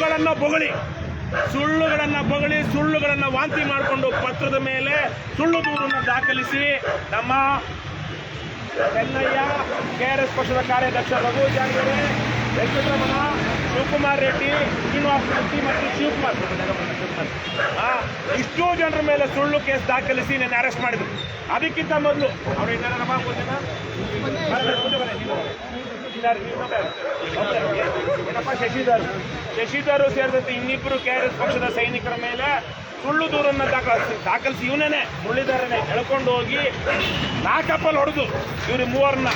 ಸುಳ್ಳುಗಳನ್ನ ಬೊಗಳಿ. ಸುಳ್ಳುಗಳನ್ನ ಬೊಗಳಿ, ಸುಳ್ಳುಗಳನ್ನ ವಾಂತಿ ಮಾಡಿಕೊಂಡು ಪತ್ರದ ಮೇಲೆ ಸುಳ್ಳು ದೂರನ್ನು ದಾಖಲಿಸಿ ನಮ್ಮ ಚೆನ್ನಯ್ಯ ಎಸ್ ಪಕ್ಷದ ಕಾರ್ಯಾಧ್ಯಕ್ಷ ರಘು ಜಾಂಗರೆ ವೆಂಕಟರಮಣ, ಶಿವಕುಮಾರ್ ರೆಡ್ಡಿ, ಶ್ರೀನಿವಾಸ ರೆಡ್ಡಿ ಮತ್ತು ಶಿವಕುಮಾರ್. ಇಷ್ಟೂ ಜನರ ಮೇಲೆ ಸುಳ್ಳು ಕೇಸ್ ದಾಖಲಿಸಿ ನಾನು ಅರೆಸ್ಟ್ ಮಾಡಿದ್ರು. ಅದಕ್ಕಿಂತ ಮೊದಲು. ಅವ್ರು ಇನ್ನೇನಪ್ಪ ಗೊತ್ತಿಲ್ಲ? ಏನಪ್ಪ ಶಶಿಧರ್? ಶಶಿಧರ್ ಸೇರಿದಂತೆ ಇನ್ನಿಬ್ಬರು ಕೆಆರ್ಎಸ್ ಪಕ್ಷದ ಸೈನಿಕರ ಮೇಲೆ ಸುಳ್ಳು ದೂರನ್ನ ದಾಖಲಿಸಿ ದಾಖಲಿಸಿ ಇವನೇ ಮುರಳೀಧರನೇ ಎಳ್ಕೊಂಡು ಹೋಗಿ ಲಾಕಪ್ಪಲ್ಲಿ ಹೊಡೆದು ಇವ್ರು ಮೂವರನ್ನ.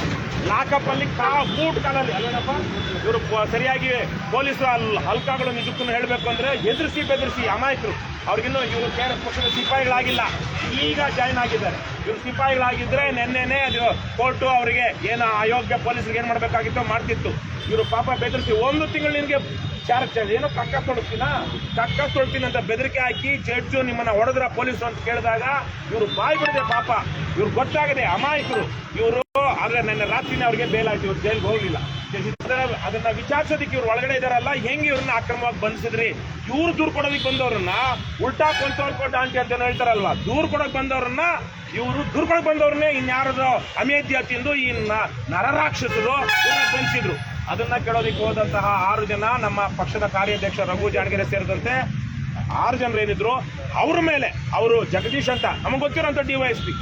ಲಾಕಪ್ಪಲ್ಲಿ ಕಾ ಬೂಟ್ ಕಾಲಲ್ಲಿ. ಅಲ್ಲೇನಪ್ಪ ಇವರು ಸರಿಯಾಗಿ ಪೊಲೀಸರು ಅಲ್ಲಿ ಹಲ್ಕಾಗಳು ನಿಜಕ್ಕೂ ಹೇಳಬೇಕು ಅಂದ್ರೆ ಎದುರಿಸಿ ಬೆದರಿಸಿ ಅಮಾಯಕರು. ಅವ್ರಿಗಿನ್ನೂ ಇವರು ಎಸ್ ಪಕ್ಷದ ಸಿಪಾಯಿಗಳಾಗಿಲ್ಲ. ಈಗ ಜಾಯ್ನ್ ಆಗಿದ್ದಾರೆ. ಇವರು ಸಿಪಾಯಿಗಳಾಗಿದ್ರೆ ನಿನ್ನೆನೆ ಅದು ಕೋರ್ಟು ಅವರಿಗೆ ಏನು ಅಯೋಗ್ಯ ಪೊಲೀಸರಿಗೆ ಏನು ಮಾಡಬೇಕಾಗಿತ್ತು ಮಾಡ್ತಿತ್ತು. ಇವರು ಪಾಪ ಬೆದರಿಸಿ, ಒಂದು ತಿಂಗಳು ನಿನಗೆ ಚಾರ್ಜ್ ಏನೋ ಕಕ್ಕ ತೊಡಗ್ತೀನ ಕಕ್ಕ ತೊಡ್ತೀನಿ ಅಂತ ಬೆದರಿಕೆ ಹಾಕಿ ಜಡ್ಜು ನಿಮ್ಮನ್ನ ಹೊಡೆದ್ರ ಪೊಲೀಸ್ ಅಂತ ಕೇಳಿದಾಗ ಇವರು ಬಾಯಿ ಬಿಡದೆ ಪಾಪ. ಇವ್ರು ಗೊತ್ತಾಗದೆ ಅಮಾಯಕರು. ಇವರು ಆದರೆ ನನ್ನ ರಾತ್ರಿನೇ ಅವ್ರಿಗೆ ಆಯ್ತು, ಇವ್ರು ಜೈಲ್ಗೆ ಹೋಗ್ಲಿಲ್ಲ. ಅದನ್ನ- ವಿಚಾರಿಸೋದಕ್ಕೆ ಇವ್ರು ಒಳಗಡೆ ಇದಾರಲ್ಲ, ಹೆಂಗೆ ಇವ್ರನ್ನ ಅಕ್ರಮವಾಗಿ ಬಂಧಿಸಿದ್ರಿ? ಇವ್ರು ದೂರ್ ಕೊಡೋದಕ್ಕೆ ಬಂದವ್ರನ್ನ ಉಲ್ಟಾ ಕೊಂತವ್ರು ಕೊಟ್ಟ ಅಂತ ಅಂತ ಹೇಳ್ತಾರಲ್ವ, ದೂರ್ ಕೊಡಕ್ ಬಂದವ್ರನ್ನ ಇವರು ದೂರ್ ಕೊಡಕ್ ಬಂದವ್ರನ್ನೇ ಇನ್ಯಾರದೋ ಅಮೇಧ್ಯ ತಿಂದು ಈ ನರರಾಕ್ಷಸರು ಬಂಧಿಸಿದ್ರು. ಅದನ್ನ ಕೇಳೋದಕ್ಕೆ ಹೋದಂತಹ ಆರು ಜನ ನಮ್ಮ ಪಕ್ಷದ ಕಾರ್ಯಾಧ್ಯಕ್ಷ ರಘು ಜಾಣಗೆರೆ ಸೇರಿದಂತೆ ಆರು ಜನರು ಏನಿದ್ರು, ಅವ್ರ ಮೇಲೆ ಅವರು ಜಗದೀಶ್ ಅಂತ, ನಮಗೆ ಗೊತ್ತಿರೋಂಥ ಡಿ ವೈ ಎಸ್ ಪಿ.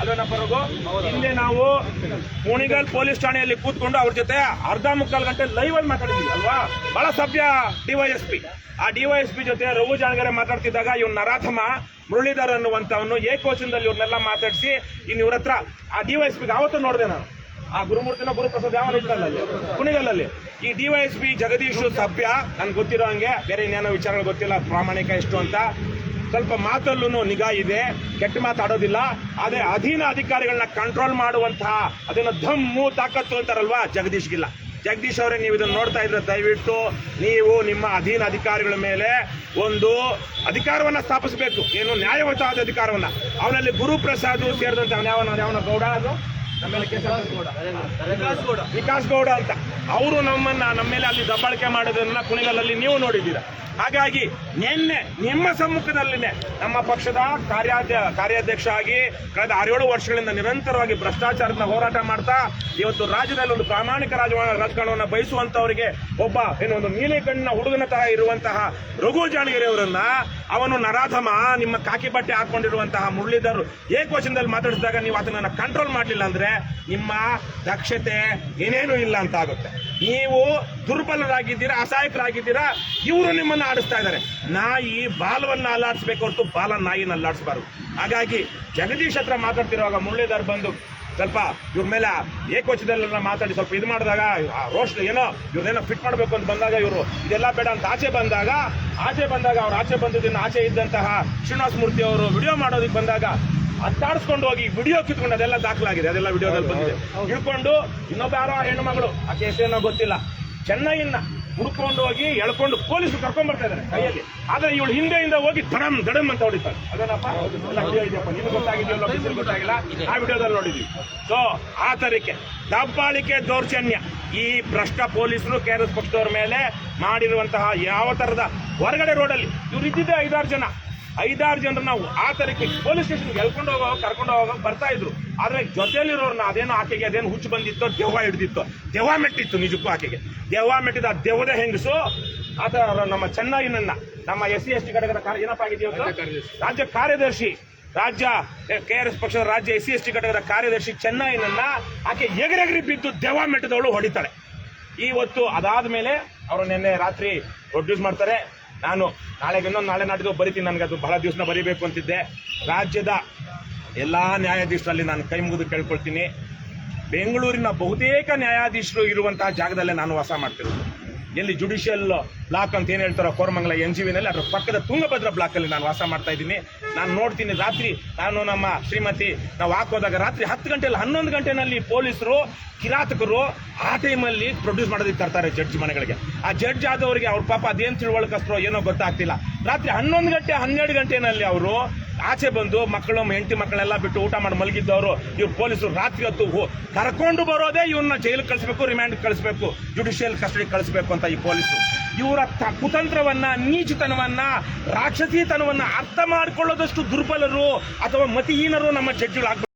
ಹಿಂದೆ ನಾವು ಮುಣಿಗಲ್ ಪೊಲೀಸ್ ಠಾಣೆಯಲ್ಲಿ ಕೂತ್ಕೊಂಡು ಅವ್ರ ಜೊತೆ ಅರ್ಧ ಮುಕ್ಕಾಲು ಗಂಟೆ ಲೈವ್ ಅಲ್ಲಿ ಮಾತಾಡಿದ್ವಿ, ಅಲ್ವಾ? ಬಹಳ ಸಭ್ಯ ಡಿ ವೈ ಎಸ್ ಪಿ. ಆ ಡಿ ವೈ ಎಸ್ ಪಿ ಜೊತೆ ರಘು ಜಾಣಗೆರೆ ಮಾತಾಡ್ತಿದ್ದಾಗ ಇವ್ನ ನರಾಥಮ ಮುರಳೀಧರ್ ಅನ್ನುವಂಥವನು ಏಕವಚನದಲ್ಲಿ ಇವ್ರನ್ನೆಲ್ಲ ಮಾತಾಡಿಸಿ ಇನ್ನು ಇವ್ರ ಹತ್ರ ಆ ಡಿ ವೈ ಆವತ್ತು ನೋಡಿದೆ ನಾನು. ಆ ಗುರುಮೂರ್ತಿನ ಗುರುಪ್ರಸಾದ್ ಯಾವ ಇಟ್ಟಲ್ಲಿ ಕುಣಿಗಲ್ಲಲ್ಲಿ ಈ D Y S P Jagadish ಸಭ್ಯ, ನನ್ಗೆ ಗೊತ್ತಿರೋ ಹಂಗೆ, ಬೇರೆ ಇನ್ನೇನೋ ವಿಚಾರಗಳು ಗೊತ್ತಿಲ್ಲ, ಪ್ರಾಮಾಣಿಕ ಎಷ್ಟು ಅಂತ. ಸ್ವಲ್ಪ ಮಾತಲ್ಲೂ ನಿಗಾ ಇದೆ, ಕೆಟ್ಟ ಮಾತಾಡೋದಿಲ್ಲ. ಆದರೆ ಅಧೀನ ಅಧಿಕಾರಿಗಳನ್ನ ಕಂಟ್ರೋಲ್ ಮಾಡುವಂತಹ, ಅದನ್ನ ಧಮ್ಮು ತಾಕತ್ತು ಅಂತಾರಲ್ವಾ ಜಗದೀಶ್ಗಿಲ್ಲ. ಜಗದೀಶ್ ಅವರೇ, ನೀವು ಇದನ್ನು ನೋಡ್ತಾ ಇದ್ರೆ ದಯವಿಟ್ಟು ನೀವು ನಿಮ್ಮ ಅಧೀನ ಅಧಿಕಾರಿಗಳ ಮೇಲೆ ಒಂದು ಅಧಿಕಾರವನ್ನ ಸ್ಥಾಪಿಸಬೇಕು. ಏನು ನ್ಯಾಯಯುತವಾದ ಅಧಿಕಾರವನ್ನ. ಅವನಲ್ಲಿ ಗುರುಪ್ರಸಾದ್ ಸೇರಿದಂತೆ ಅವನ ಯಾವ ಗೌಡ ಅದು? ವಿಕಾಸ್ ಗೌಡ. ಅಂತ. ಅವರು ನಮ್ಮನ್ನ, ನಮ್ಮ ಮೇಲೆ ಅಲ್ಲಿ ದಬ್ಬಾಳಿಕೆ ಮಾಡೋದನ್ನ ಕುಣಿಗಲಲ್ಲಿ ನೀವು ನೋಡಿದ್ದೀರಾ. ಹಾಗಾಗಿ ನಿನ್ನೆ, ನಿಮ್ಮ ಸಮ್ಮುಖದಲ್ಲಿನೇ ನಮ್ಮ ಪಕ್ಷದ ಕಾರ್ಯಾಧ್ಯ, ಕಾರ್ಯಾಧ್ಯಕ್ಷ ಆಗಿ ಕಳೆದ ಆರೇಳು ವರ್ಷಗಳಿಂದ ನಿರಂತರವಾಗಿ ಭ್ರಷ್ಟಾಚಾರದ ಹೋರಾಟ ಮಾಡ್ತಾ, ಇವತ್ತು ರಾಜ್ಯದಲ್ಲಿ ಒಂದು ಪ್ರಾಮಾಣಿಕ ರಾಜ ರಾಜಕಾರಣವನ್ನು ಬಯಸುವಂತವರಿಗೆ ಒಬ್ಬ, ಏನು ಒಂದು ನೀಲಿ ಕಣ್ಣಿನ ಹುಡುಗನ ತರ ಇರುವಂತಹ ರಘು ಜಾಣಗಿರಿ ಅವರನ್ನ ಅವನು ನರಾಧಮ, ನಿಮ್ಮ ಕಾಕಿ ಬಟ್ಟೆ ಹಾಕೊಂಡಿರುವಂತಹ ಮುರಳೀಧರ್ ಏಕವಚನದಲ್ಲಿ ಮಾತಾಡಿಸಿದಾಗ ನೀವು ಅದನ್ನ ಕಂಟ್ರೋಲ್ ಮಾಡಲಿಲ್ಲ ಅಂದ್ರೆ ನಿಮ್ಮ ದಕ್ಷತೆ ಏನೇನು ಇಲ್ಲ ಅಂತ ಆಗುತ್ತೆ ನೀವು ದುರ್ಬಲರಾಗಿದ್ದೀರಾ, ಅಸಹಾಯಕರಾಗಿದ್ದೀರಾ, ಇವರು ನಿಮ್ಮನ್ನ ಆಡಿಸ್ತಾ ಇದ್ದಾರೆ. ನಾಯಿ ಬಾಲವನ್ನ ಅಲ್ಲಾಡಿಸ್ಬೇಕು ಹೊರತು ಬಾಲ ನಾಯಿನ ಅಲ್ಲಾಡಿಸಬಾರ್ದು. ಹಾಗಾಗಿ ಜಗದೀಶ್ ಹತ್ರ ಮಾತಾಡ್ತಿರುವಾಗ ಮುರಳೀಧರ್ ಬಂದು ಸ್ವಲ್ಪ ಇವ್ರ ಮೇಲೆ ಏಕವಚನದಲ್ಲೆಲ್ಲ ಮಾತಾಡಿ ಸ್ವಲ್ಪ ಇದು ಮಾಡಿದಾಗ ರೋಸ್ಟ್ ಏನೋ ಇವ್ರನ್ನೇನೋ ಫಿಟ್ ಮಾಡಬೇಕು ಅಂತ ಬಂದಾಗ ಇವರು ಇದೆಲ್ಲ ಬೇಡ ಅಂತ ಆಚೆ ಬಂದಾಗ ಆಚೆ ಬಂದಾಗ ಅವ್ರು ಆಚೆ ಬಂದಿದ್ದನ್ನ ಆಚೆ ಇದ್ದಂತಹ ಶ್ರೀನಿವಾಸ ಮೂರ್ತಿ ಅವರು ವಿಡಿಯೋ ಮಾಡೋದಕ್ಕೆ ಬಂದಾಗ ಅತ್ತಾಡಿಸ್ಕೊಂಡು ಹೋಗಿ ವಿಡಿಯೋ ಕಿತ್ಕೊಂಡು ಅದೆಲ್ಲ ದಾಖಲಾಗಿದೆ ಅದೆಲ್ಲ ವಿಡಿಯೋದಲ್ಲಿ ಬಂದಿದೆ. ಇಳ್ಕೊಂಡು ಇನ್ನೊಬ್ಬ ಯಾರೋ ಹೆಣ್ಣು ಮಗಳು ಆ ಕೇಸ್ ಏನೋ ಗೊತ್ತಿಲ್ಲ. ಚೆನ್ನೈನ ಹುಡ್ಕೊಂಡು ಹೋಗಿ ಎಳ್ಕೊಂಡು ಪೊಲೀಸರು ಕರ್ಕೊಂಡ್ ಬರ್ತಾ ಇದ್ದಾರೆ ಕೈಯಲ್ಲಿ. ಆದ್ರೆ ಇವಳು ಹಿಂದೆಯಿಂದ ಹೋಗಿ ದಡಮ್ ದಡಮ್ ಅಂತ ಹೊಡಿತಾರೆ ಗೊತ್ತಾಗಿದೆಯಲ್ಲ ಗೊತ್ತಾಗಿಲ್ಲ? ಆ ವಿಡಿಯೋದಲ್ಲಿ ನೋಡಿದ್ವಿ. ಸೊ ಆ ತರಕ್ಕೆ ದಬ್ಬಾಳಿಕೆ ದೌರ್ಜನ್ಯ. ಈ ಭ್ರಷ್ಟ ಪೊಲೀಸರು ಕೆ ಆರ್ ಎಸ್ ಪಕ್ಷದವ್ರ ಮೇಲೆ ಮಾಡಿರುವಂತಹ ಯಾವ ತರದ ಹೊರಗಡೆ ರೋಡಲ್ಲಿ ಇವ್ರು ಇದ್ದಿದ್ದೆ ಐದಾರು ಜನ. ಐದಾರು ಜನರು ನಾವು ಆ ತರಕ್ಕೆ ಪೊಲೀಸ್ ಸ್ಟೇಷನ್ಗೆ ಎಳ್ಕೊಂಡು ಹೋಗೋ ಕರ್ಕೊಂಡು ಹೋಗೋ ಬರ್ತಾ ಇದ್ರು. ಆದ್ರೆ ಜೊತೆಯಲ್ಲಿರೋರ್ನ ಅದೇನೋ ಆಕೆಗೆ ಅದೇನು ಹುಚ್ಚು ಬಂದಿತ್ತು ದೆವ್ವ ಹಿಡ್ದಿತ್ತು ದೆವ್ವ ಮೆಟ್ಟಿತ್ತು ನಿಜಕ್ಕೂ ಆಕೆಗೆ. ದೆವ್ವ ಮೆಟ್ಟಿದ ಆ ದೆವ್ವದ ಹೆಂಗಸು? ಆತ ನಮ್ಮ ಚೆನ್ನೈನನ್ನ ನಮ್ಮ ಎಸ್ ಸಿ ಎಸ್ ಟಿ ಘಟಕದ ಕಾರ್ಯ ಏನಪ್ಪ ಆಗಿದೆ ಇವತ್ತು? ರಾಜ್ಯ ಕಾರ್ಯದರ್ಶಿ. ರಾಜ್ಯ ಕೆ ಆರ್ ಎಸ್ ಪಕ್ಷದ ರಾಜ್ಯ ಎಸ್ ಸಿ ಎಸ್ ಟಿ ಘಟಕದ ಕಾರ್ಯದರ್ಶಿ ಚೆನ್ನೈನನ್ನ ಆಕೆ ಎಗರೆಗರಿ ಬಿದ್ದು ದೆವ್ವ ಮೆಟ್ಟದವಳು ಹೊಡಿತಾಳೆ. ಇವತ್ತು ಅದಾದ ಮೇಲೆ ಅವರು ನಿನ್ನೆ ರಾತ್ರಿ ಪ್ರೊಡ್ಯೂಸ್ ಮಾಡ್ತಾರೆ. ನಾನು ನಾಳೆಗೆ ಇನ್ನೊಂದು ನಾಳೆ ನಾಡಿದ್ದು ಬರಿತೀನಿ ನನಗೆ, ಅದು ಬಹಳ ದಿವಸ ಬರೀಬೇಕು ಅಂತಿದ್ದೆ. ರಾಜ್ಯದ ಎಲ್ಲ ನ್ಯಾಯಾಧೀಶರಲ್ಲಿ ನಾನು ಕೈ ಮುಗಿದು ಕೇಳ್ಕೊಳ್ತೀನಿ. ಬೆಂಗಳೂರಿನ ಬಹುತೇಕ ನ್ಯಾಯಾಧೀಶರು ಇರುವಂತಹ ಜಾಗದಲ್ಲೇ ನಾನು ವಾಸ ಮಾಡ್ತಿರೋದು. ಎಲ್ಲಿ ಜುಡಿಷಿಯಲ್ ಬ್ಲಾಕ್ ಅಂತ ಏನು ಹೇಳ್ತಾರೋ ಕೋರಮಂಗಲ ಎನ್ ಜಿ ವಿನಲ್ಲಿ, ಅದರ ಪಕ್ಕದ ತುಂಗಭದ್ರಾ ಬ್ಲಾಕಲ್ಲಿ ನಾನು ವಾಸ ಮಾಡ್ತಾ ಇದ್ದೀನಿ. ನಾನು ನೋಡ್ತೀನಿ ರಾತ್ರಿ, ನಾನು ನಮ್ಮ ಶ್ರೀಮತಿ, ನಾವು ಹಾಕೋದಾಗ ರಾತ್ರಿ ಹತ್ತು ಗಂಟೆಯಲ್ಲಿ ಹನ್ನೊಂದು ಗಂಟೆನಲ್ಲಿ ಪೊಲೀಸರು ಕಿರಾತಕರು ಆ ಟೈಮಲ್ಲಿ ಪ್ರೊಡ್ಯೂಸ್ ಮಾಡೋದಕ್ಕೆ ತರ್ತಾರೆ ಜಡ್ಜ್ ಮನೆಗಳಿಗೆ. ಆ ಜಡ್ಜ್ ಆದವರಿಗೆ ಅವ್ರ ಪಾಪ ಅದೇನು ತಿಳುವಳಿಕಸ್ತರೋ ಏನೋ ಗೊತ್ತಾಗ್ತಿಲ್ಲ. ರಾತ್ರಿ ಹನ್ನೊಂದು ಗಂಟೆ, ಹನ್ನೆರಡು ಗಂಟೆನಲ್ಲಿ ಅವರು ಆಚೆ ಬಂದು ಮಕ್ಕಳು, ಹೆಂಡತಿ ಮಕ್ಕಳೆಲ್ಲ ಬಿಟ್ಟು ಊಟ ಮಾಡಿ ಮಲಗಿದ್ದವರು, ಇವ್ರು ಪೊಲೀಸರು ರಾತ್ರಿ ಹೊತ್ತು ಕರ್ಕೊಂಡು ಬರೋದೇ ಇವ್ರನ್ನ ಜೈಲಿಗೆ ಕಳಿಸ್ಬೇಕು ರಿಮ್ಯಾಂಡ್ ಕಳಿಸ್ಬೇಕು ಜುಡಿಷಿಯಲ್ ಕಸ್ಟಡಿ ಕಳಿಸ್ಬೇಕು ಅಂತ ಈ ಪೊಲೀಸರು. ಇವರ ಕುತಂತ್ರವನ್ನ, ನೀಚತನವನ್ನ, ರಾಕ್ಷಸೀತನವನ್ನ ಅರ್ಥ ಮಾಡಿಕೊಳ್ಳೋದಷ್ಟು ದುರ್ಬಲರು ಅಥವಾ ಮತಿಹೀನರು ನಮ್ಮ ಜಡ್ಜಿಗಳಾಗ್ಬೇಕು